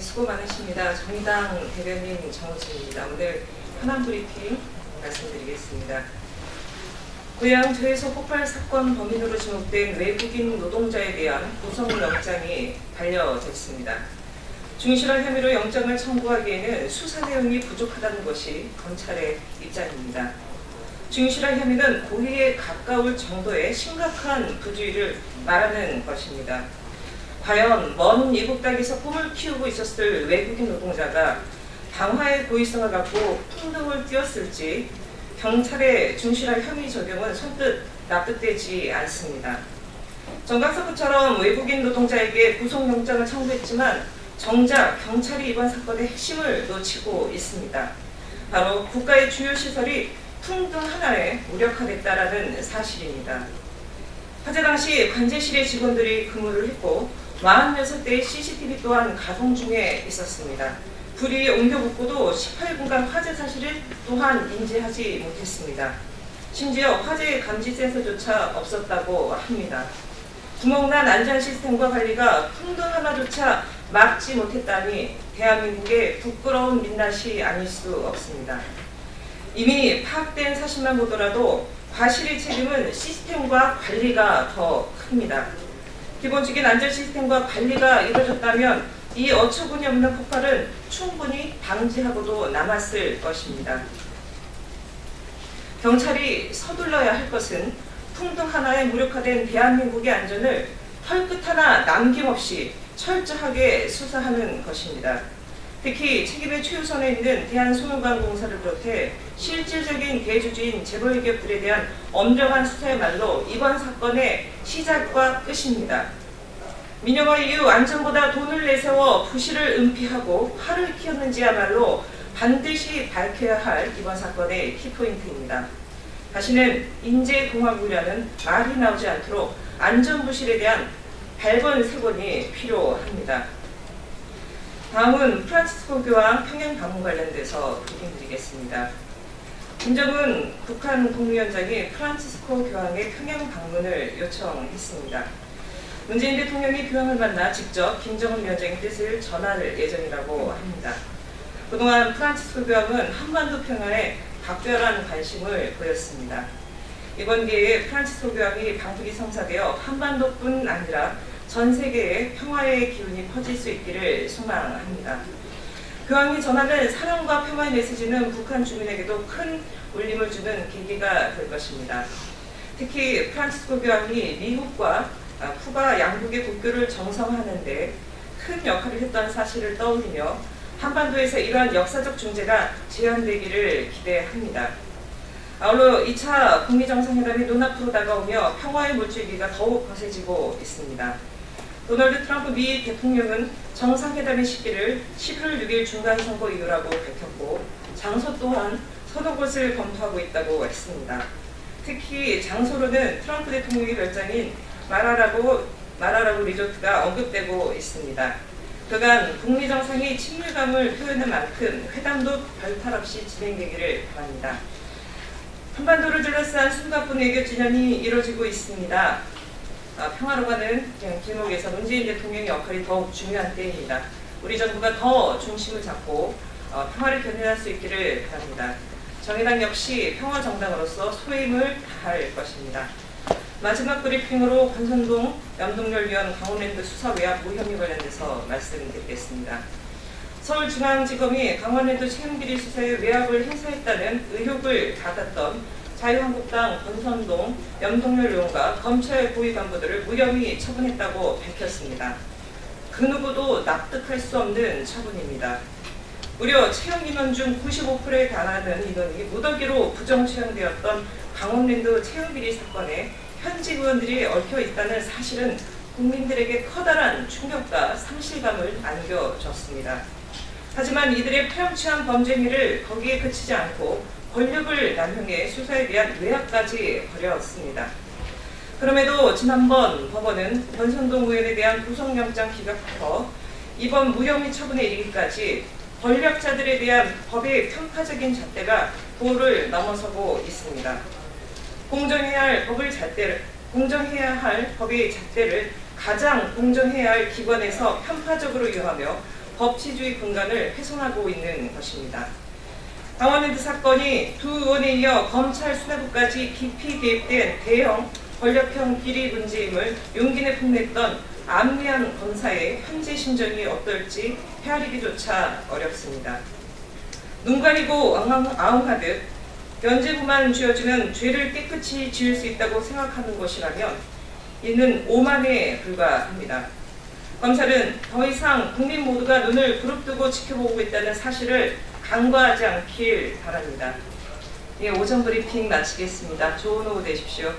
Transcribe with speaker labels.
Speaker 1: 수고 많으십니다. 정의당 대변인 정우진입니다. 오늘 현안 브리핑 말씀드리겠습니다. 고양 저해소 폭발 사건 범인으로 지목된 외국인 노동자에 대한 구속영장이 반려됐습니다. 중실화 혐의로 영장을 청구하기에는 수사 내용이 부족하다는 것이 검찰의 입장입니다. 중실화 혐의는 고의에 가까울 정도의 심각한 부주의를 말하는 것입니다. 과연 먼 이국 땅에서 꿈을 키우고 있었을 외국인 노동자가 방화의 고의성을 갖고 풍등을 띄웠을지 경찰의 중실화 혐의 적용은 선뜻 납득되지 않습니다. 정각사건처럼 외국인 노동자에게 구속영장을 청구했지만 정작 경찰이 이번 사건의 핵심을 놓치고 있습니다. 바로 국가의 주요 시설이 풍등 하나에 무력화됐다라는 사실입니다. 화재 당시 관제실의 직원들이 근무를 했고 46대의 CCTV 또한 가동 중에 있었습니다. 불이 옮겨 붙고도 18분간 화재 사실을 또한 인지하지 못했습니다. 심지어 화재 감지 센서조차 없었다고 합니다. 구멍난 안전 시스템과 관리가 풍등 하나조차 막지 못했다니 대한민국의 부끄러운 민낯이 아닐 수 없습니다. 이미 파악된 사실만 보더라도 과실의 책임은 시스템과 관리가 더 큽니다. 기본적인 안전 시스템과 관리가 이루어졌다면 이 어처구니 없는 폭발은 충분히 방지하고도 남았을 것입니다. 경찰이 서둘러야 할 것은 풍등 하나에 무력화된 대한민국의 안전을 털끝 하나 남김없이 철저하게 수사하는 것입니다. 특히 책임의 최우선에 있는 대한소유관공사를 비롯해 실질적인 대주주인 재벌 기업들에 대한 엄정한 수사야말로 이번 사건의 시작과 끝입니다. 민영화 이후 안전보다 돈을 내세워 부실을 은폐하고 화를 키웠는지야말로 반드시 밝혀야 할 이번 사건의 키포인트입니다. 다시는 인재공화국이라는 말이 나오지 않도록 안전부실에 대한 발본 세본이 필요합니다. 다음은 프란치스코 교황 평양 방문 관련돼서 브리핑드리겠습니다. 김정은 북한 국무위원장이 프란치스코 교황의 평양 방문을 요청했습니다. 문재인 대통령이 교황을 만나 직접 김정은 위원장의 뜻을 전할 예정이라고 합니다. 그동안 프란치스코 교황은 한반도 평화에 각별한 관심을 보였습니다. 이번 기회에 프란치스코 교황이 방북이 성사되어 한반도뿐 아니라 전 세계에 평화의 기운이 퍼질 수 있기를 소망합니다. 교황이 전하는 사랑과 평화의 메시지는 북한 주민에게도 큰 울림을 주는 계기가 될 것입니다. 특히 프란치스코 교황이 미국과 아, 쿠바 양국의 국교를 정상화하는데 큰 역할을 했던 사실을 떠올리며 한반도에서 이러한 역사적 중재가 재현되기를 기대합니다. 아울러 2차 북미 정상회담이 눈앞으로 다가오며 평화의 물줄기가 더욱 거세지고 있습니다. 도널드 트럼프 미 대통령은 정상회담의 시기를 11월 6일 중간 선거 이후라고 밝혔고 장소 또한 서너 곳을 검토하고 있다고 했습니다. 특히 장소로는 트럼프 대통령의 별장인 마라라고 마라라고 리조트가 언급되고 있습니다. 그간 북미 정상이 친밀감을 표현한 만큼 회담도 별탈 없이 진행되기를 바랍니다. 한반도를 둘러싼 숨가쁜 외교 진연이 이루어지고 있습니다. 아, 평화로 가 는 길목에서 문재인 대통령의 역할이 더욱 중요한 때입니다. 우리 정부가 더 중심을 잡고 어, 평화를 견인할 수 있기를 바랍니다. 정의당 역시 평화 정당으로서 소임을 다할 것입니다. 마지막 브리핑으로 권선동 염동열 위원 강원랜드 수사 외압 무혐의 관련돼서 말씀드리겠습니다. 서울중앙지검이 강원랜드 채용비리 수사에 외압을 행사했다는 의혹을 받았던 자유한국당 권선동 염동열 의원과 검찰 고위 간부들을 무혐의 처분했다고 밝혔습니다. 그 누구도 납득할 수 없는 처분입니다. 무려 채용 인원 중 95%에 달하는 인원이 무더기로 부정 채용되었던 강원랜드 채용 비리 사건에 현직 의원들이 얽혀 있다는 사실은 국민들에게 커다란 충격과 상실감을 안겨줬습니다. 하지만 이들의 파렴치한 범죄 행위를 거기에 그치지 않고 권력을 남용해 수사에 대한 외압까지 벌였습니다. 그럼에도 지난번 법원은 권선동 의원에 대한 구속영장 기각부터 이번 무혐의 처분에 이르기까지 권력자들에 대한 법의 편파적인 잣대가 도를 넘어서고 있습니다. 공정해야 할 법을 잣대를 공정해야 할 법의 잣대를 가장 공정해야 할 기관에서 편파적으로 이용하며 법치주의 근간을 훼손하고 있는 것입니다. 강원랜드 사건이 두 의원에 이어 검찰 수사부까지 깊이 개입된 대형 권력형 비리 문제임을 용기 내 폭냈던 안미안 검사의 현재 심정이 어떨지 헤아리기조차 어렵습니다. 눈 가리고 아웅하듯 면죄부만 쥐어주면 죄를 깨끗이 지을 수 있다고 생각하는 것이라면 이는 오만에 불과합니다. 검찰은 더 이상 국민 모두가 눈을 부릅뜨고 지켜보고 있다는 사실을 간과하지 않길 바랍니다. 예, 오전 브리핑 마치겠습니다. 좋은 오후 되십시오.